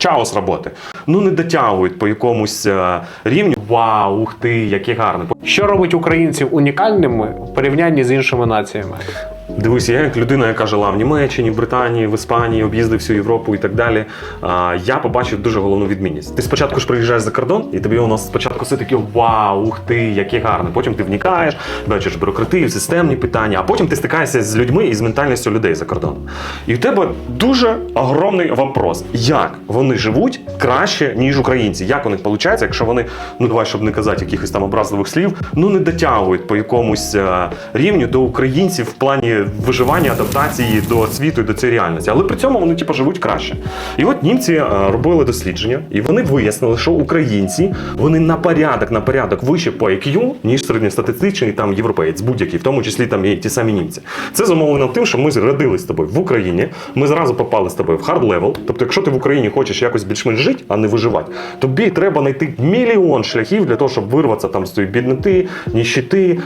чао роботи. Ну не дотягують по якомусь е, рівню. Вау, ух ти, який гарний! Що робить українців унікальними в порівнянні з іншими націями? Дивися, я як людина, яка жила в Німеччині, Британії, в Іспанії, об'їздив всю Європу і так далі. а, Я побачив дуже головну відмінність. Ти спочатку ж приїжджаєш за кордон, і тобі воно спочатку все таке вау, ух ти, яке гарне. Потім ти вникаєш, бачиш бюрократію, системні питання, а потім ти стикаєшся з людьми і з ментальністю людей за кордоном. І в тебе дуже огромний вопрос: як вони живуть краще, ніж українці? Як у них виходить, якщо вони, ну давай, щоб не казати якихось там образливих слів, ну не дотягують по якомусь е, рівню до українців в плані виживання, адаптації до світу і до цієї реальності. Але при цьому вони типу, живуть краще. І от німці е, робили дослідження, і вони вияснили, що українці вони на порядок, на порядок вище по IQ, ніж середньостатистичний там європеєць, будь-який, в тому числі там і ті самі німці. Це зумовлено тим, що ми родились з тобою в Україні. Ми зразу попали з тобою в хард левел. Тобто, якщо ти в Україні хочеш якось більш-менш жити, а не виживати, тобі треба знайти мільйон шляхів для того, щоб вирватися там з тієї бідноти, ніщити,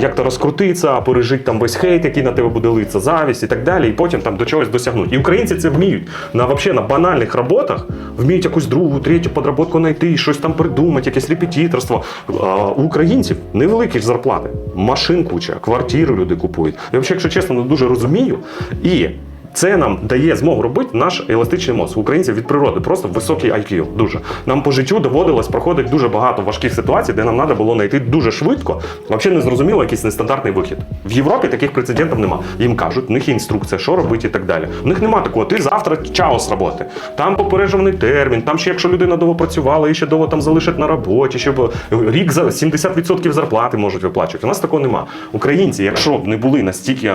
як то розкрутитися, пережити там весь хейт, який на тебе буде литься, завість і так далі, і потім там до чогось досягнути. І українці це вміють на вообще на банальних роботах, вміють якусь другу, третю подроботку знайти, щось там придумати, якесь репетиторство. А, у українців невеликі ж зарплати, машин куча, квартири люди купують. Я взагалі, якщо чесно, не дуже розумію. І це нам дає змогу робити наш еластичний мозок. Українців від природи просто високий IQ. Дуже нам по життю доводилось проходити дуже багато важких ситуацій, де нам треба було знайти дуже швидко. Взагалі не зрозуміло якийсь нестандартний вихід. В Європі таких прецедентів нема. Їм кажуть, в них є інструкція, що робити і так далі. У них нема такого. Ти завтра чао з роботи. Там попереджений термін. Там ще якщо людина довго працювала і ще довго там залишать на роботі, щоб рік за 70% зарплати можуть виплачувати. У нас такого нема. Українці, якщо б не були настільки